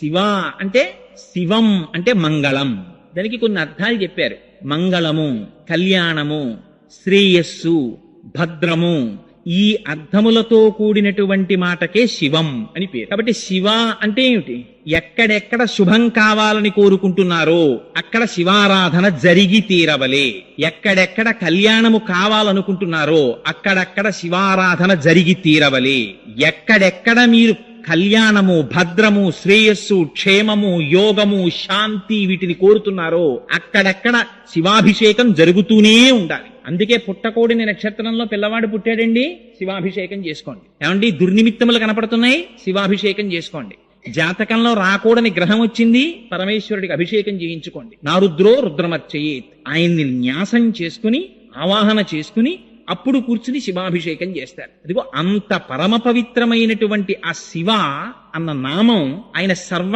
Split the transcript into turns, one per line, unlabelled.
శివ అంటే శివం అంటే మంగళం. దానికి కొన్ని అర్థాలు చెప్పారు. మంగళము కళ్యాణము శ్రేయస్సు భద్రము ఈ అర్థములతో కూడినటువంటి మాటకే శివం అని పేరు. కాబట్టి శివ అంటే ఏమిటి? ఎక్కడెక్కడ శుభం కావాలని కోరుకుంటున్నారో అక్కడ శివారాధన జరిగి తీరవలే. ఎక్కడెక్కడ కళ్యాణము కావాలనుకుంటున్నారో అక్కడక్కడ శివారాధన జరిగి తీరవలే. ఎక్కడెక్కడ మీరు కళ్యాణము భద్రము శ్రేయస్సు క్షేమము యోగము శాంతి వీటిని కోరుతున్నారో అక్కడక్కడ శివాభిషేకం జరుగుతూనే ఉండాలి. అందుకే పుట్టకోడిని నక్షత్రంలో పిల్లవాడు పుట్టాడండి శివాభిషేకం చేసుకోండి. ఏమండి దుర్నిమిత్తములు కనపడుతున్నాయి శివాభిషేకం చేసుకోండి. జాతకంలో రాకూడని గ్రహం వచ్చింది పరమేశ్వరుడికి అభిషేకం చేయించుకోండి. నారుద్రో రుద్రమర్చయేత్. ఆయన్ని న్యాసం చేసుకుని ఆవాహన చేసుకుని అప్పుడు కూర్చుని శివాభిషేకం చేస్తారు. అదిగో అంత పరమ పవిత్రమైనటువంటి ఆ శివ అన్న నామం ఆయన సర్వ